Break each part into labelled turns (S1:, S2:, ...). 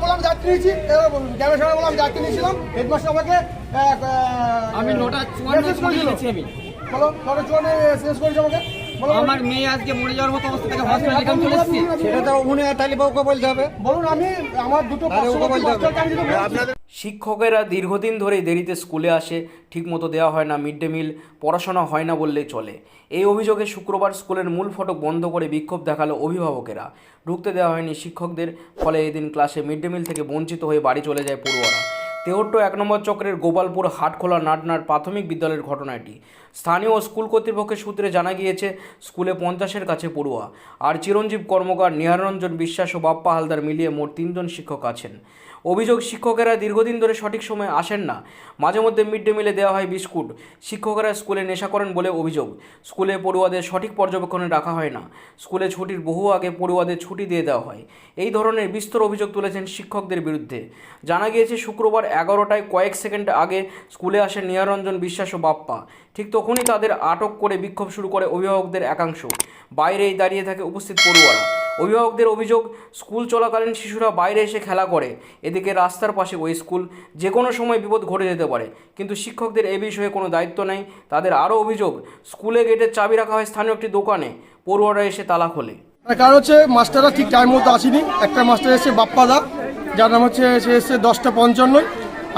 S1: দায়িত্ব নিয়েছি। ক্যামেরা সামনে বললাম যাত্রী নিয়েছিলাম। হেডমাস্টার আমাকে
S2: আমি নটা চুয়ান্ন
S1: বলো নটা চুয়ান্ন শেষ করেছি আমাকে।
S2: আমার মেয়ে আজকে মরে যাওয়ার মতো অবস্থা থেকে হসপিটালে এখানে চলে এসেছি।
S3: সেটা তো উনি তাহলে বউকে বলতে হবে।
S1: বলুন আমি আমার দুটো
S3: তাহলে ওকে
S1: পার্শ্ববর্তী
S3: বলতে হবে।
S1: মাস্টারকে আমি যদি বলছি-
S4: শিক্ষকেরা দীর্ঘদিন ধরেই দেরিতে স্কুলে আসে ঠিকমতো দেওয়া হয় না মিড ডে মিল পড়াশোনা হয় না বললেই চলে। এই অভিযোগে শুক্রবার স্কুলের মূল ফটক বন্ধ করে বিক্ষোভ দেখাল অভিভাবকেরা। ঢুকতে দেওয়া হয়নি শিক্ষকদের ফলে এদিন ক্লাসে মিড ডে মিল থেকে বঞ্চিত হয়ে বাড়ি চলে যায় পড়ুয়ারা। তেহট্ট এক নম্বর চক্রের গোপালপুর হাটখোলা নাটনার প্রাথমিক বিদ্যালয়ের ঘটনা এটি। স্থানীয় স্কুল কর্তৃপক্ষের সূত্রে জানা গিয়েছে, স্কুলে পঞ্চাশের কাছে পড়ুয়া। আর চিরঞ্জীব কর্মকার নিহারঞ্জন বিশ্বাস ও বাপ্পা হালদার মিলিয়ে মোট তিনজন শিক্ষক আছেন। অভিযোগ, শিক্ষকেরা দীর্ঘদিন ধরে সঠিক সময়ে আসেন না। মাঝে মধ্যে মিড ডে মিলে দেওয়া হয় বিস্কুট। শিক্ষকেরা স্কুলে নেশা করেন বলে অভিযোগ। স্কুলে পড়ুয়াদের সঠিক পর্যবেক্ষণে রাখা হয় না। স্কুলে ছুটির বহু আগে পড়ুয়াদের ছুটি দিয়ে দেওয়া হয়। এই ধরনের বিস্তর অভিযোগ তুলেছেন শিক্ষকদের বিরুদ্ধে। জানা গিয়েছে, শুক্রবার এগারোটায় কয়েক সেকেন্ড আগে স্কুলে আসেন নিহারঞ্জন বিশ্বাস ও বাপ্পা। ঠিক তখনই তাদের আটক করে বিক্ষোভ শুরু করে অভিভাবকদের একাংশ। বাইরেই দাঁড়িয়ে থাকে উপস্থিত পড়ুয়ারা। অভিভাবকদের অভিযোগ, স্কুল চলাকালীন শিশুরা বাইরে এসে খেলা করে। এদিকে রাস্তার পাশে ওই স্কুল যে কোনো সময় বিপদ ঘটে যেতে পারে। কিন্তু শিক্ষকদের এ বিষয়ে কোনো দায়িত্ব নেই। তাদের আরও অভিযোগ, স্কুলে গেটের চাবি রাখা হয় স্থানীয় একটি দোকানে। পড়ুয়ারা এসে তালা খোলে।
S1: তার কারণ হচ্ছে মাস্টাররা ঠিক টাইম মতো আসেনি। একটা মাস্টার এসেছে বাপ্পা দা যার নাম হচ্ছে, সে এসছে দশটা পঞ্চান্ন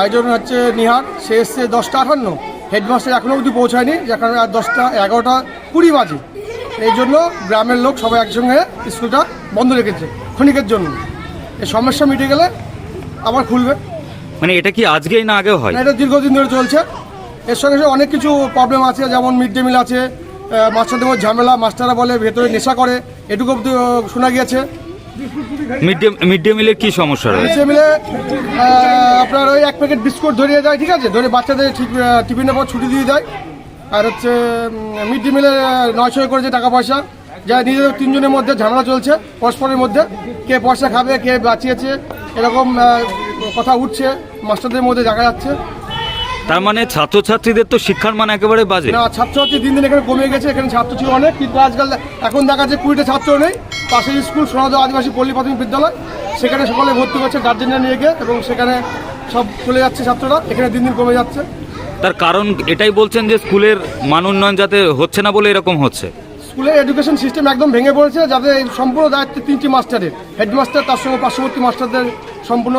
S1: একজন হচ্ছে নিহার সে এসছে দশটা আঠান্ন। হেডমাস্টার এখনও অবধি পৌঁছায়নি যেখানে আর দশটা এগারোটা কুড়ি বাজে। এই জন্য গ্রামের লোক সবাই একসঙ্গে স্কুলটা বন্ধ রেখেছে ক্ষণিকের জন্য। এই সমস্যা মিটে গেলে আবার খুলবে।
S5: মানে এটা কি আজকেই না আগেও হয়?
S1: না, এটা দীর্ঘদিন ধরে চলছে। এর সঙ্গে সঙ্গে অনেক কিছু প্রবলেম আছে যেমন মিড ডে মিল আছে মাস্টারদের ঝামেলা মাস্টাররা বলে ভেতরে নেশা করে এটুকু শোনা গিয়েছে।
S5: মিড ডে মিড ডে মিলের কি সমস্যা রয়েছে?
S1: নিচে মিলে আপনার ওই এক প্যাকেট বিস্কুট ধরিয়ে দেয় ঠিক আছে? ধরে বাচ্চাদের ঠিক টিফিনের পর ছুটি দিয়ে দেয় আর হচ্ছে মিড ডে মিলে নয়শো করেছে টাকা পয়সা, যা নিজেদের তিনজনের মধ্যে ঝামেলা চলছে, পরস্পরের মধ্যে। কে পয়সা খাবে, কে বাঁচিয়েছে, এরকম কথা উঠছে, মাস্টারদের মধ্যে দেখা যাচ্ছে।
S5: তার মানে ছাত্রছাত্রীদের তো শিক্ষার মান একেবারে বাজে।
S1: না ছাত্রছাত্রী দিন দিন এখানে কমে গেছে এখানে ছাত্র ছিল অনেক কিন্তু আজকাল এখন দেখা যাচ্ছে কুড়িটা ছাত্র নেই। পাশের স্কুল সোনাদা আদিবাসী পল্লী প্রাথমিক বিদ্যালয় সেখানে সকলে ভর্তি করছে গার্জেনরা নিয়ে গিয়ে এবং সেখানে সব চলে যাচ্ছে ছাত্ররা এখানে দিন দিন কমে যাচ্ছে।
S5: তার কারণ এটাই বলছেন যে স্কুলের মান উন্নয়ন যাতে হচ্ছে না বলে এরকম হচ্ছে।
S1: স্কুলের এডুকেশন সিস্টেম একদম ভেঙে পড়েছে যাতে সম্পূর্ণ দায়িত্ব তিনটি মাস্টারের হেডমাস্টার তার সঙ্গে পার্শ্ববর্তী মাস্টারদের সম্পূর্ণ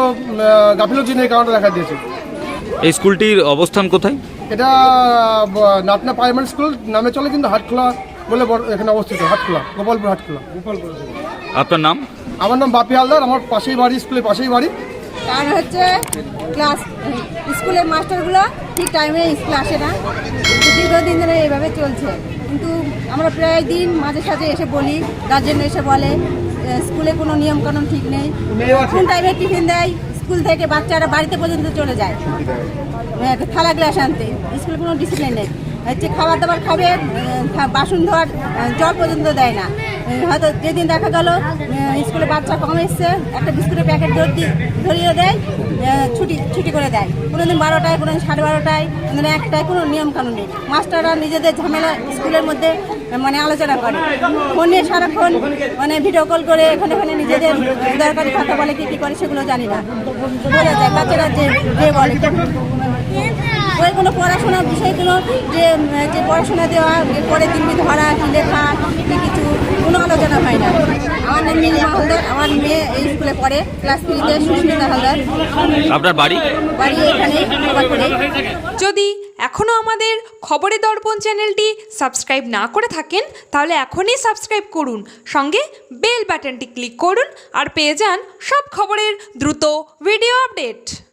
S1: গাফিলতি নিয়ে কারণটা দেখা দিয়েছে।
S5: এই স্কুলটির অবস্থান কোথায়?
S1: এটা নাতনা প্রাইমারি স্কুল নামে চলে কিন্তু হাটখোলা বলে বড়- এখানে অবস্থিত হাটখোলা গোপালপুর হাটখোলা।
S5: আপনার নাম?
S1: আমার নাম বাপি হালদার আমার পাশেই বাড়ি স্কুলের পাশেই বাড়ি।
S6: কারণ হচ্ছে ক্লাস স্কুলের মাস্টারগুলো ঠিক টাইমে স্কুলে আসে না। দীর্ঘদিন ধরে এইভাবে চলছে। কিন্তু আমরা প্রায় দিন মাঝে সাঝে এসে বলি গার্জেন এসে বলে স্কুলে কোনো নিয়মকানুন ঠিক নেই। কোন টাইমে টিফিন দেয়? স্কুল থেকে বাচ্চারা বাড়িতে পর্যন্ত চলে যায়। এ, থালা গ্লাস আনতে। স্কুলে কোনো ডিসিপ্লিন নেই। হচ্ছে খাবার দাবার খাবে বাসন ধোয়ার জল পর্যন্ত দেয় না। হয়তো যেদিন দেখা গেল স্কুলে বাচ্চা কম এসছে, একটা বিস্কুটের প্যাকেট ধরিয়ে দেয় ছুটি ছুটি করে দেয়। কোনোদিন বারোটায়, কোনোদিন সাড়ে বারোটায় কোনোদিন একটায় কোনো নিয়ম কানুন নেই। মাস্টাররা নিজেদের ঝামেলা স্কুলের মধ্যে মানে আলোচনা করে। ফোনে সারাক্ষণ মানে ভিডিও কল করে, এখানে ওখানে নিজেদের দরকারি কথা বলে, কী কী করে সেগুলো জানি না। বলে যায়, বাচ্চারা যে বলে। ওই কোনো পড়াশোনার বিষয়গুলো যে যে পড়াশোনা দেওয়া পরে দিন ধরা কি লেখা কি কিছু কোনো আলোচনা হয় না। আমার নাম নীলিমা হালদার আমার মেয়ে এই স্কুলে পড়ে ক্লাস থ্রিতে সুস্মিতা হালদার।
S5: আপনার বাড়ি?
S6: বাড়ি এখানে
S7: যদি এখনও আমাদের খবরের দর্পণ চ্যানেলটি সাবস্ক্রাইব না করে থাকেন তাহলে এখনই সাবস্ক্রাইব করুন। সঙ্গে বেল বাটনটি ক্লিক করুন আর পেয়ে যান সব খবরের দ্রুত ভিডিও আপডেট।